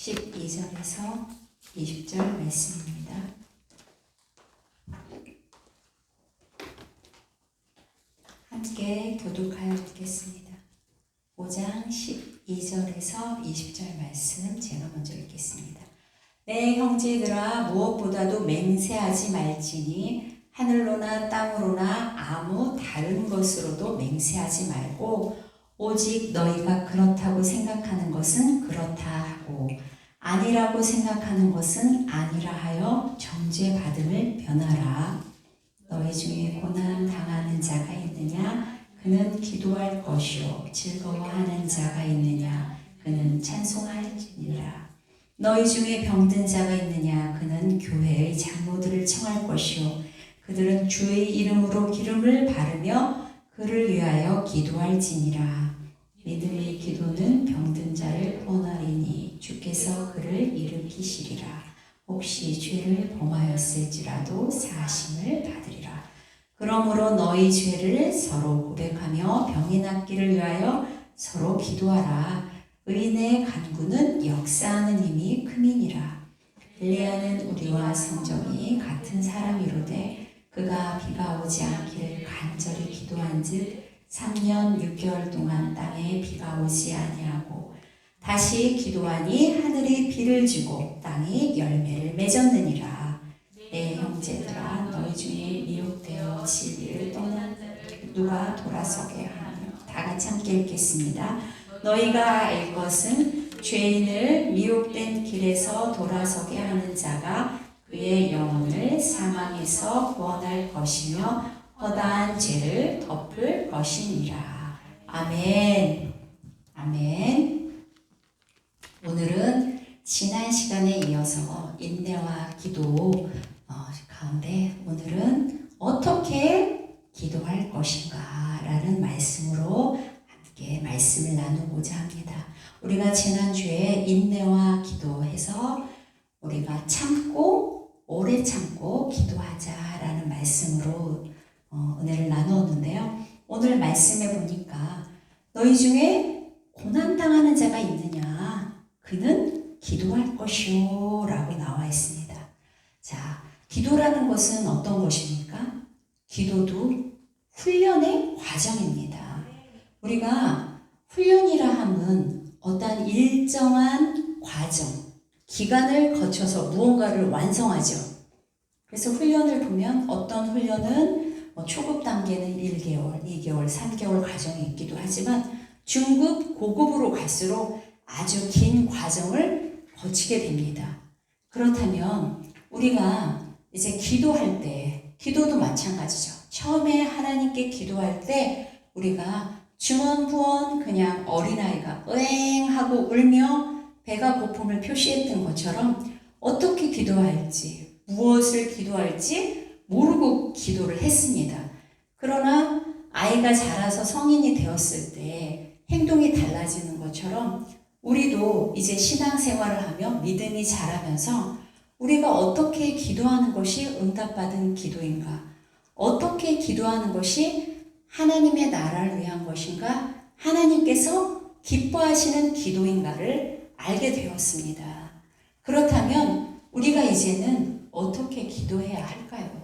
12절에서 20절 말씀입니다. 함께 교독하여 듣겠습니다. 5장 12절에서 20절 말씀 제가 먼저 읽겠습니다. 내 형제들아 무엇보다도 맹세하지 말지니 하늘로나 땅으로나 아무 다른 것으로도 맹세하지 말고 오직 너희가 그렇다고 생각하는 것은 그렇다 하고 아니라고 생각하는 것은 아니라 하여 정죄받음을 변하라. 너희 중에 고난 당하는 자가 있느냐? 그는 기도할 것이요. 즐거워하는 자가 있느냐? 그는 찬송할지니라. 너희 중에 병든 자가 있느냐? 그는 교회의 장로들을 청할 것이요. 그들은 주의 이름으로 기름을 바르며 그를 위하여 기도할지니라. 믿음의 기도는 병든 자를 구원하리니 주께서 그를 일으키시리라. 혹시 죄를 범하였을지라도 사심을 받으리라. 그러므로 너희 죄를 서로 고백하며 병이 낫기를 위하여 서로 기도하라. 의인의 간구는 역사하는 힘이 크민이라. 엘리야는 우리와 성정이 같은 사람이로되 그가 비가 오지 않기를 간절히 기도한즉 3년 6개월 동안 땅에 비가 오지 아니하고 다시 기도하니 하늘이 비를 주고 땅이 열매를 맺었느니라. 내 형제들아 너희 중에 미혹되어 진리를 떠난 누가 돌아서게 하며 다 같이 함께 읽겠습니다. 너희가 알 것은 죄인을 미혹된 길에서 돌아서게 하는 자가 그의 영혼을 사망에서 구원할 것이며 허다한 죄를 덮을 것이니라. 아멘. 아멘. 오늘은 지난 시간에 이어서 인내와 기도 어, 가운데 오늘은 어떻게 기도할 것인가 라는 말씀으로 함께 말씀을 나누고자 합니다. 우리가 지난주에 인내와 기도해서 우리가 참고 오래 참고 기도하자라는 말씀으로 어, 은혜를 나누었는데요. 오늘 말씀해 보니까 너희 중에 고난 당하는 자가 있느냐? 그는 기도할 것이요 라고 나와 있습니다. 자, 기도라는 것은 어떤 것입니까? 기도도 훈련의 과정입니다. 우리가 훈련이라 함은 어떤 일정한 과정, 기간을 거쳐서 무언가를 완성하죠. 그래서 훈련을 보면 어떤 훈련은 뭐 초급 단계는 1개월, 2개월, 3개월 과정이 있기도 하지만 중급, 고급으로 갈수록 아주 긴 과정을 거치게 됩니다. 그렇다면 우리가 이제 기도할 때, 기도도 마찬가지죠. 처음에 하나님께 기도할 때 우리가 중원부원 그냥 어린아이가 으엥 하고 울며 배가 고픔을 표시했던 것처럼 어떻게 기도할지, 무엇을 기도할지 모르고 기도를 했습니다. 그러나 아이가 자라서 성인이 되었을 때 행동이 달라지는 것처럼 우리도 이제 신앙생활을 하며 믿음이 자라면서 우리가 어떻게 기도하는 것이 응답받은 기도인가? 어떻게 기도하는 것이 하나님의 나라를 위한 것인가? 하나님께서 기뻐하시는 기도인가를 알게 되었습니다. 그렇다면 우리가 이제는 어떻게 기도해야 할까요?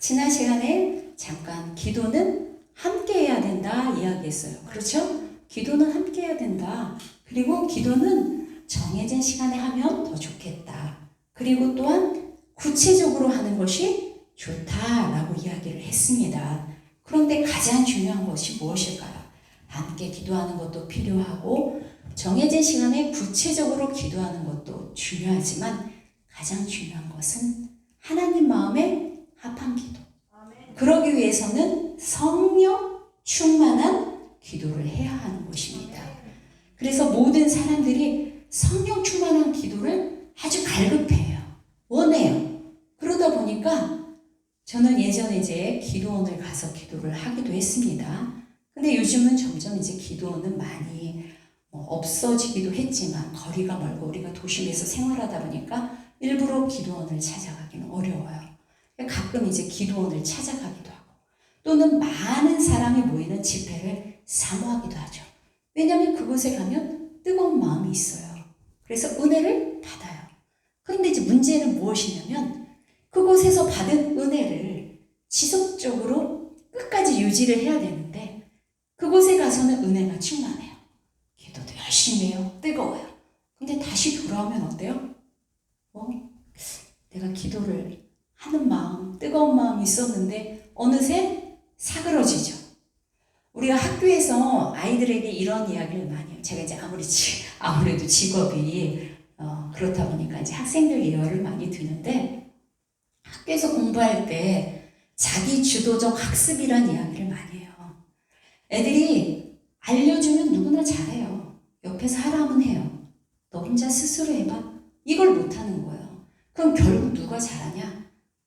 지난 시간에 잠깐 기도는 함께 해야 된다 이야기했어요. 그렇죠? 기도는 함께 해야 된다. 그리고 기도는 정해진 시간에 하면 더 좋겠다. 그리고 또한 구체적으로 하는 것이 좋다라고 이야기를 했습니다. 그런데 가장 중요한 것이 무엇일까요? 함께 기도하는 것도 필요하고 정해진 시간에 구체적으로 기도하는 것도 중요하지만 가장 중요한 것은 하나님 마음에 합한 기도. 그러기 위해서는 성령 충만한 기도를 해야 하는 것입니다. 그래서 모든 사람들이 성령 충만한 기도를 아주 갈급해요. 원해요. 그러다 보니까 저는 예전에 이제 기도원을 가서 기도를 하기도 했습니다. 근데 요즘은 점점 이제 기도원은 많이 뭐 없어지기도 했지만 거리가 멀고 우리가 도심에서 생활하다 보니까 일부러 기도원을 찾아가기는 어려워요. 가끔 이제 기도원을 찾아가기도 하고 또는 많은 사람이 모이는 집회를 사모하기도 하죠. 왜냐하면 그곳에 가면 뜨거운 마음이 있어요. 그래서 은혜를 받아요. 그런데 이제 문제는 무엇이냐면 그곳에서 받은 은혜를 지속적으로 끝까지 유지를 해야 되는데 그곳에 가서는 은혜가 충만해요. 기도도 열심히 해요. 뜨거워요. 근데 다시 돌아오면 어때요? 어? 내가 기도를 하는 마음, 뜨거운 마음이 있었는데 어느새 사그러지죠. 우리가 학교에서 아이들에게 이런 이야기를 많이 해요. 제가 이제 아무리 지, 아무래도 직업이 어, 그렇다 보니까 이제 학생들 예열을 많이 드는데 학교에서 공부할 때 자기 주도적 학습이란 이야기를 많이 해요. 애들이 알려주면 누구나 잘해요. 옆에서 하라면 해요. 너 혼자 스스로 해봐. 이걸 못하는 거예요. 그럼 결국 누가 잘하냐?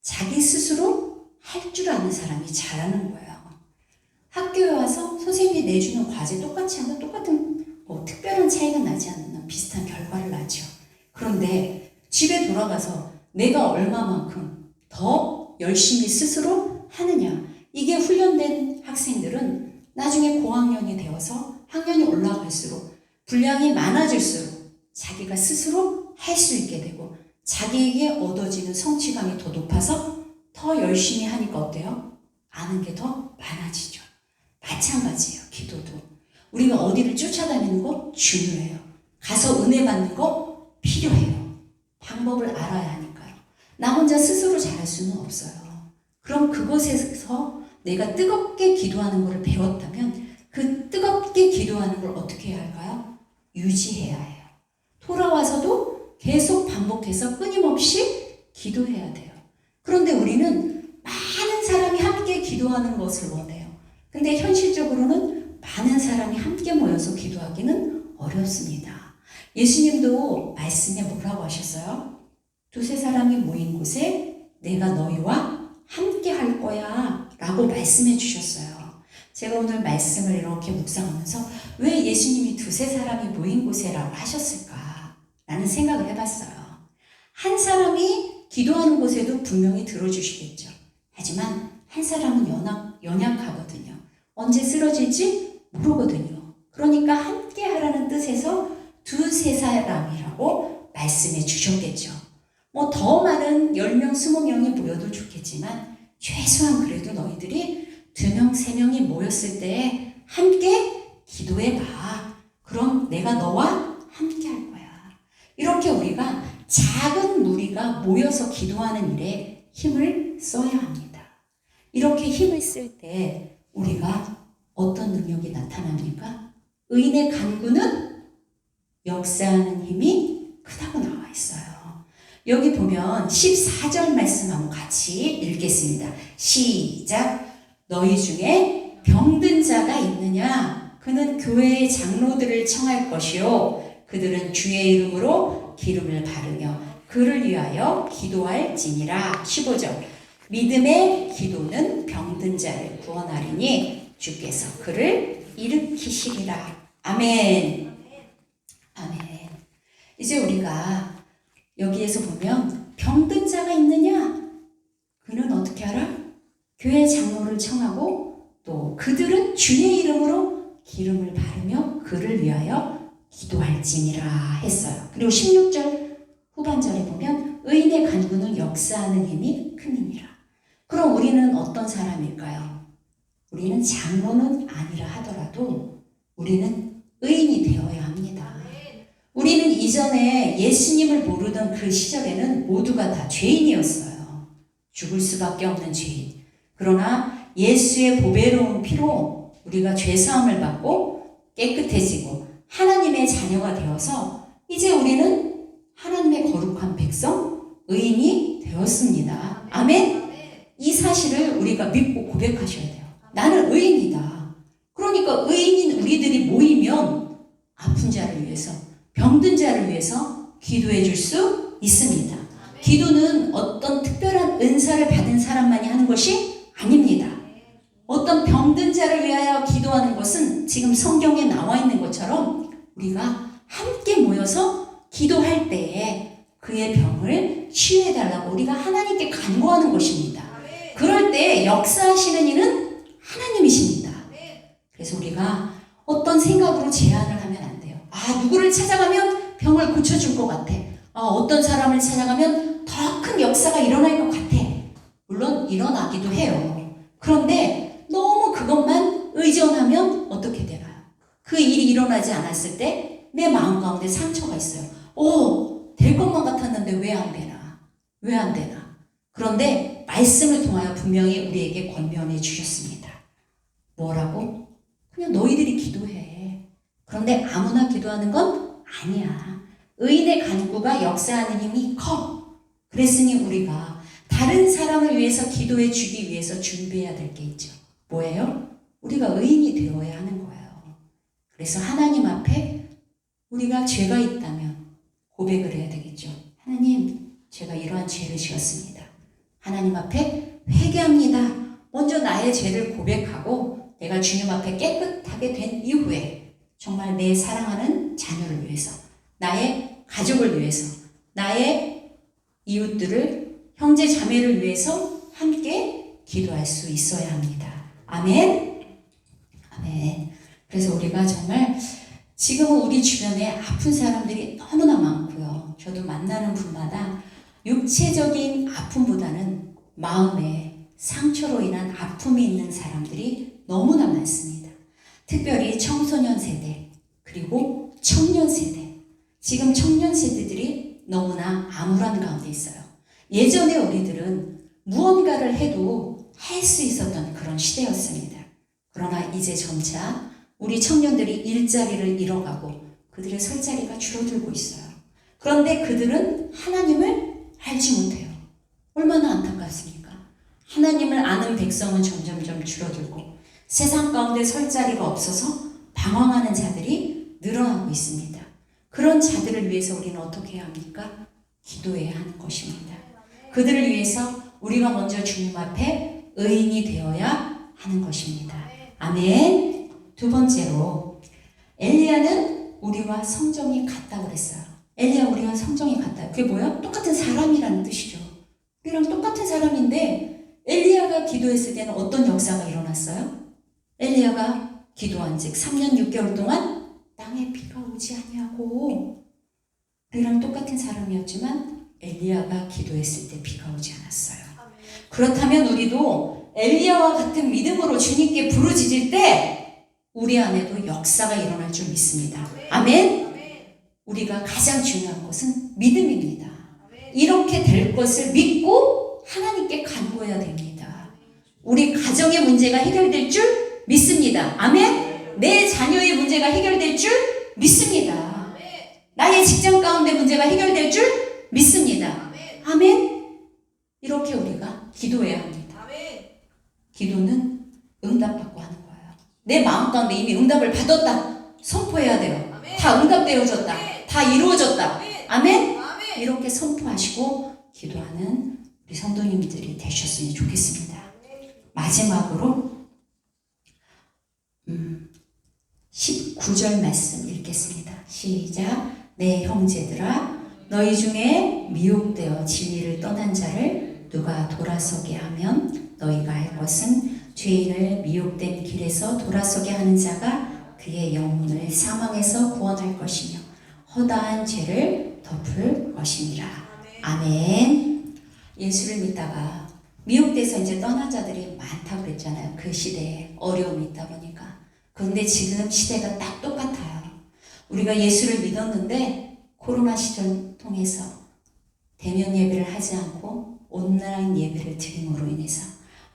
자기 스스로 할 줄 아는 사람이 잘하는 거예요. 학교에 와서 선생님이 내주는 과제 똑같이 하면 똑같은 뭐 특별한 차이가 나지 않는 비슷한 결과를 나죠. 그런데 집에 돌아가서 내가 얼마만큼 더 열심히 스스로 하느냐. 이게 훈련된 학생들은 나중에 고학년이 되어서 학년이 올라갈수록 분량이 많아질수록 자기가 스스로 할 수 있게 되고 자기에게 얻어지는 성취감이 더 높아서 더 열심히 하니까 어때요? 아는 게 더 많아지죠. 마찬가지예요. 기도도. 우리가 어디를 쫓아다니는 거 중요해요. 가서 은혜 받는 거 필요해요. 방법을 알아야 하니까요. 나 혼자 스스로 잘할 수는 없어요. 그럼 그곳에서 내가 뜨겁게 기도하는 것을 배웠다면 그 뜨겁게 기도하는 걸 어떻게 해야 할까요? 유지해야 해요. 돌아와서도 계속 반복해서 끊임없이 기도해야 돼요. 그런데 우리는 많은 사람이 함께 기도하는 것을 원해요. 근데 현실적으로는 많은 사람이 함께 모여서 기도하기는 어렵습니다. 예수님도 말씀에 뭐라고 하셨어요? 두세 사람이 모인 곳에 내가 너희와 함께 할 거야 라고 말씀해 주셨어요. 제가 오늘 말씀을 이렇게 묵상하면서 왜 예수님이 두세 사람이 모인 곳에라고 하셨을까? 라는 생각을 해봤어요. 한 사람이 기도하는 곳에도 분명히 들어주시겠죠. 하지만 한 사람은 연약, 연약하거든요. 언제 쓰러질지 모르거든요. 그러니까 함께 하라는 뜻에서 두세 사람이라고 말씀해 주셨겠죠. 뭐 더 많은 10명, 20명이 모여도 좋겠지만 최소한 그래도 너희들이 두 명, 세 명이 모였을 때 함께 기도해 봐. 그럼 내가 너와 함께 할 거야. 이렇게 우리가 작은 무리가 모여서 기도하는 일에 힘을 써야 합니다. 이렇게 힘을 쓸 때 우리가 어떤 능력이 나타납니까? 의인의 간구는 역사하는 힘이 크다고 나와 있어요. 여기 보면 14절 말씀 한번 같이 읽겠습니다. 시작. 너희 중에 병든 자가 있느냐? 그는 교회의 장로들을 청할 것이요. 그들은 주의 이름으로 기름을 바르며 그를 위하여 기도할지니라. 15절. 믿음의 기도는 병든 자를 구원하리니 주께서 그를 일으키시리라. 아멘. 아멘. 이제 우리가 여기에서 보면 병든 자가 있느냐? 그는 어떻게 알아? 교회 장로를 청하고 또 그들은 주의 이름으로 기름을 바르며 그를 위하여 기도할지니라 했어요. 그리고 16절 후반절에 보면 의인의 간구는 역사하는 힘이 크니라. 그럼 우리는 어떤 사람일까요? 우리는 장로는 아니라 하더라도 우리는 의인이 되어야 합니다. 우리는 이전에 예수님을 모르던 그 시절에는 모두가 다 죄인이었어요. 죽을 수밖에 없는 죄인. 그러나 예수의 보배로운 피로 우리가 죄사함을 받고 깨끗해지고 하나님의 자녀가 되어서 이제 우리는 하나님의 거룩한 백성, 의인이 되었습니다. 아멘? 이 사실을 우리가 믿고 고백하셔야 돼요. 나는 의인이다. 그러니까 의인인 우리들이 모이면 아픈 자를 위해서, 병든 자를 위해서 기도해 줄 수 있습니다. 기도는 어떤 특별한 은사를 받은 사람만이 하는 것이 아닙니다. 어떤 병든 자를 위하여 기도하는 것은 지금 성경에 나와 있는 것처럼 우리가 함께 모여서 기도할 때에 그의 병을 치유해달라고 우리가 하나님께 간구하는 것입니다. 그럴 때 역사하시는 이는 하나님이십니다. 그래서 우리가 어떤 생각으로 제안을 하면 안 돼요. 아, 누구를 찾아가면 병을 고쳐줄 것 같아. 아, 어떤 사람을 찾아가면 더 큰 역사가 일어날 것 같아. 물론 일어나기도 해요. 그런데 의존하면 어떻게 되나요? 그 일이 일어나지 않았을 때 내 마음 가운데 상처가 있어요. 오, 될 것만 같았는데 왜 안 되나? 왜 안 되나? 그런데 말씀을 통하여 분명히 우리에게 권면해 주셨습니다. 뭐라고? 그냥 너희들이 기도해. 그런데 아무나 기도하는 건 아니야. 의인의 간구가 역사하는 힘이 커. 그랬으니 우리가 다른 사람을 위해서 기도해 주기 위해서 준비해야 될 게 있죠. 뭐예요? 우리가 의인이 되어야 하는 거예요. 그래서 하나님 앞에 우리가 죄가 있다면 고백을 해야 되겠죠. 하나님, 제가 이러한 죄를 지었습니다. 하나님 앞에 회개합니다. 먼저 나의 죄를 고백하고 내가 주님 앞에 깨끗하게 된 이후에 정말 내 사랑하는 자녀를 위해서, 나의 가족을 위해서, 나의 이웃들을 형제 자매를 위해서 함께 기도할 수 있어야 합니다. 아멘. 아멘. 그래서 우리가 정말 지금은 우리 주변에 아픈 사람들이 너무나 많고요. 저도 만나는 분마다 육체적인 아픔보다는 마음에 상처로 인한 아픔이 있는 사람들이 너무나 많습니다. 특별히 청소년 세대, 그리고 청년 세대. 지금 청년 세대들이 너무나 암울한 가운데 있어요. 예전에 우리들은 무언가를 해도 할 수 있었던 그런 시대였습니다. 그러나 이제 점차 우리 청년들이 일자리를 잃어가고 그들의 설 자리가 줄어들고 있어요. 그런데 그들은 하나님을 알지 못해요. 얼마나 안타깝습니까? 하나님을 아는 백성은 점점점 줄어들고 세상 가운데 설 자리가 없어서 방황하는 자들이 늘어나고 있습니다. 그런 자들을 위해서 우리는 어떻게 해야 합니까? 기도해야 하는 것입니다. 그들을 위해서 우리가 먼저 주님 앞에 의인이 되어야 하는 것입니다. 아멘. 두 번째로 엘리야는 우리와 성정이 같다고 그랬어요. 엘리야 우리와 성정이 같다. 그게 뭐야? 똑같은 사람이라는 뜻이죠. 우리랑 똑같은 사람인데 엘리야가 기도했을 때는 어떤 역사가 일어났어요? 엘리야가 기도한 즉 3년 6개월 동안 땅에 비가 오지 아니하고 우리랑 똑같은 사람이었지만 엘리야가 기도했을 때 비가 오지 않았어요. 그렇다면 우리도 엘리야와 같은 믿음으로 주님께 부르짖을 때 우리 안에도 역사가 일어날 줄 믿습니다. 아멘. 우리가 가장 중요한 것은 믿음입니다. 이렇게 될 것을 믿고 하나님께 간구해야 됩니다. 우리 가정의 문제가 해결될 줄 믿습니다. 아멘. 내 자녀의 문제가 해결될 줄 믿습니다. 나의 직장 가운데 문제가 해결될 줄 믿습니다. 아멘. 이렇게 우리가 기도해야 합니다. 기도는 응답받고 하는 거예요. 내 마음 가운데 이미 응답을 받았다. 선포해야 돼요. 다 응답되어졌다. 다 이루어졌다. 아멘. 이렇게 선포하시고 기도하는 우리 성도님들이 되셨으면 좋겠습니다. 마지막으로 음, 19절 말씀 읽겠습니다. 시작. 내 형제들아 너희 중에 미혹되어 진리를 떠난 자를 누가 돌아서게 하면 너희가 할 것은 죄인을 미혹된 길에서 돌아서게 하는 자가 그의 영혼을 사망에서 구원할 것이며 허다한 죄를 덮을 것이니라. 아멘. 예수를 믿다가 미혹돼서 이제 떠난 자들이 많다고 그랬잖아요. 그 시대에 어려움이 있다 보니까. 그런데 지금 시대가 딱 똑같아요. 우리가 예수를 믿었는데 코로나 시절 통해서 대면 예배를 하지 않고 온라인 예배를 드림으로 인해서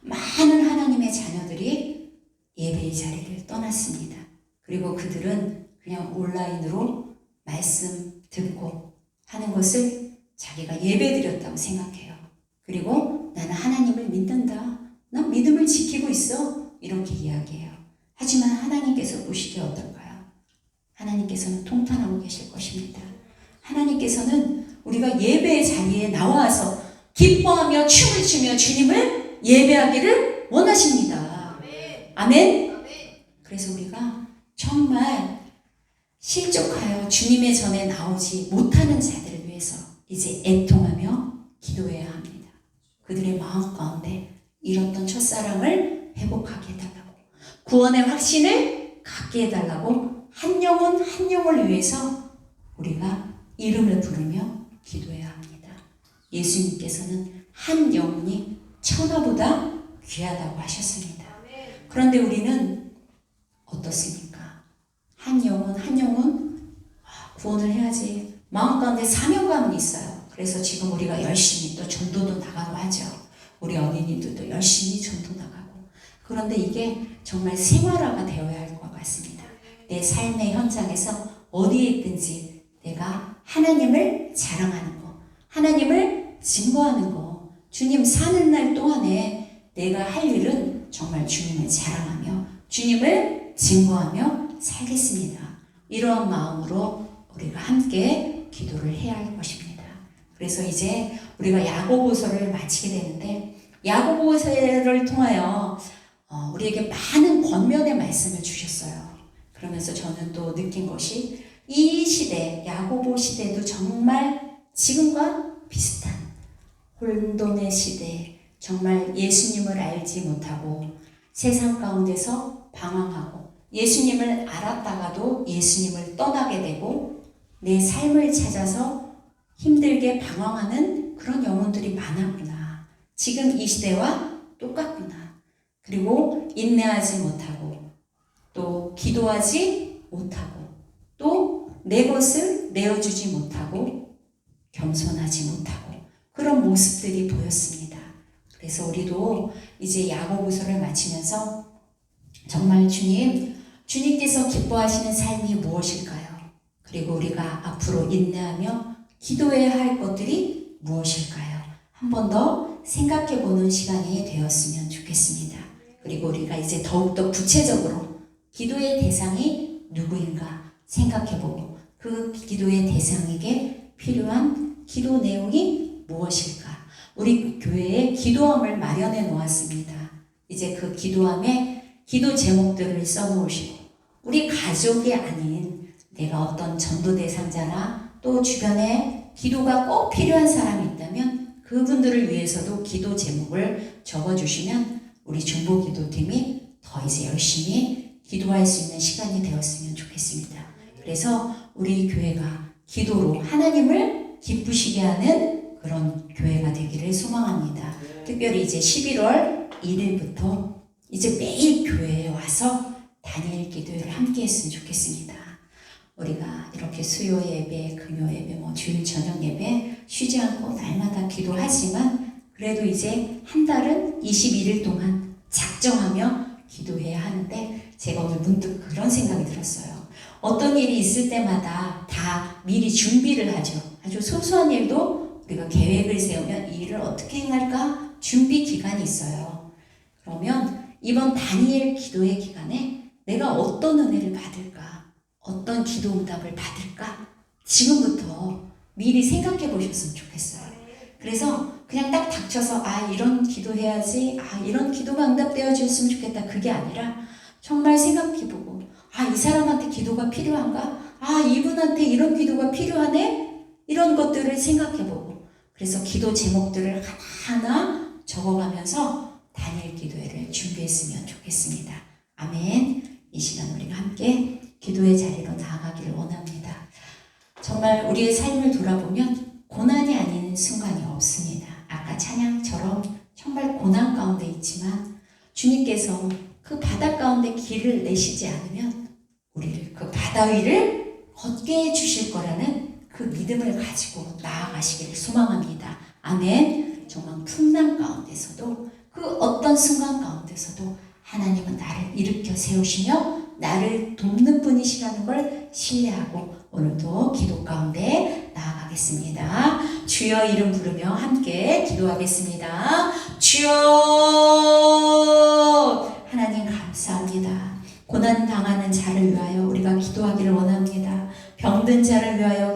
많은 하나님의 자녀들이 예배의 자리를 떠났습니다. 그리고 그들은 그냥 온라인으로 말씀 듣고 하는 것을 자기가 예배 드렸다고 생각해요. 그리고 나는 하나님을 믿는다. 난 믿음을 지키고 있어. 이렇게 이야기해요. 하지만 하나님께서 보시기에 어떨까요? 하나님께서는 통탄하고 계실 것입니다. 하나님께서는 우리가 예배의 자리에 나와서 기뻐하며 춤을 추며 주님을 예배하기를 원하십니다. 아멘. 그래서 우리가 정말 실족하여 주님의 전에 나오지 못하는 자들을 위해서 이제 애통하며 기도해야 합니다. 그들의 마음 가운데 잃었던 첫사랑을 회복하게 해달라고 구원의 확신을 갖게 해달라고 한 영혼 한 영혼을 위해서 우리가 이름을 부르며 기도해야 합니다. 예수님께서는 한 영혼이 천하보다 귀하다고 하셨습니다. 그런데 우리는 어떻습니까? 한 영혼, 한 영혼 아, 구원을 해야지. 마음 가운데 사명감은 있어요. 그래서 지금 우리가 열심히 또 전도도 나가고 하죠. 우리 어린이들도 열심히 전도 나가고. 그런데 이게 정말 생활화가 되어야 할 것 같습니다. 내 삶의 현장에서 어디에 있든지 내가 하나님을 자랑하는 거, 하나님을 증거하는 거, 주님 사는 날 동안에 내가 할 일은 정말 주님을 자랑하며 주님을 증거하며 살겠습니다. 이러한 마음으로 우리가 함께 기도를 해야 할 것입니다. 그래서 이제 우리가 야고보서를 마치게 되는데 야고보서를 통하여 어, 우리에게 많은 권면의 말씀을 주셨어요. 그러면서 저는 또 느낀 것이 이 시대, 야고보 시대도 정말 지금과 비슷한 혼돈의 시대, 정말 예수님을 알지 못하고 세상 가운데서 방황하고 예수님을 알았다가도 예수님을 떠나게 되고 내 삶을 찾아서 힘들게 방황하는 그런 영혼들이 많았구나. 지금 이 시대와 똑같구나. 그리고 인내하지 못하고 또 기도하지 못하고 또 내 것을 내어주지 못하고 겸손하지 못하고 그런 모습들이 보였습니다. 그래서 우리도 이제 야고보서를 마치면서 정말 주님, 주님께서 기뻐하시는 삶이 무엇일까요? 그리고 우리가 앞으로 인내하며 기도해야 할 것들이 무엇일까요? 한 번 더 생각해 보는 시간이 되었으면 좋겠습니다. 그리고 우리가 이제 더욱더 구체적으로 기도의 대상이 누구인가 생각해 보고 그 기도의 대상에게 필요한 기도 내용이 무엇일까? 우리 교회에 기도함을 마련해 놓았습니다. 이제 그 기도함에 기도 제목들을 써 놓으시고 우리 가족이 아닌 내가 어떤 전도 대상자나 또 주변에 기도가 꼭 필요한 사람이 있다면 그분들을 위해서도 기도 제목을 적어 주시면 우리 중보 기도팀이 더 이제 열심히 기도할 수 있는 시간이 되었으면 좋겠습니다. 그래서 우리 교회가 기도로 하나님을 기쁘시게 하는 그런 교회가 되기를 소망합니다. 특별히 이제 11월 1일부터 이제 매일 교회에 와서 다니엘 기도회를 함께 했으면 좋겠습니다. 우리가 이렇게 수요 예배, 금요 예배, 뭐 주일 저녁 예배 쉬지 않고 날마다 기도하지만 그래도 이제 한 달은 21일 동안 작정하며 기도해야 하는데 제가 오늘 문득 그런 생각이 들었어요. 어떤 일이 있을 때마다 다 미리 준비를 하죠. 아주 소소한 일도 우리가 계획을 세우면 이 일을 어떻게 행할까 준비 기간이 있어요. 그러면 이번 다니엘 기도의 기간에 내가 어떤 은혜를 받을까? 어떤 기도 응답을 받을까? 지금부터 미리 생각해 보셨으면 좋겠어요. 그래서 그냥 딱 닥쳐서 아 이런 기도해야지 아 이런 기도가 응답되어 줬으면 좋겠다 그게 아니라 정말 생각해 보고 아 이 사람한테 기도가 필요한가 아 이분한테 이런 기도가 필요하네 이런 것들을 생각해 보고 그래서 기도 제목들을 하나하나 적어가면서 다니엘 기도회를 준비했으면 좋겠습니다. 아멘. 이 시간 우리가 함께 기도의 자리로 나아가기를 원합니다. 정말 우리의 삶을 돌아보면 고난이 아닌 순간이 없습니다. 아까 찬양처럼 정말 고난 가운데 있지만 주님께서 그 바다 가운데 길을 내시지 않으면 우리를 그 바다 위를 걷게 해주실 거라는 그 믿음을 가지고 나아가시기를 소망합니다. 아멘. 정말 풍랑 가운데서도 그 어떤 순간 가운데서도 하나님은 나를 일으켜 세우시며 나를 돕는 분이시라는 걸 신뢰하고 오늘도 기도 가운데 나아가겠습니다. 주여 이름 부르며 함께 기도하겠습니다. 주여 하나님 감사합니다. 고난 당하는 자를 위하여 우리가 기도하기를 원합니다. 병든 자를 위하여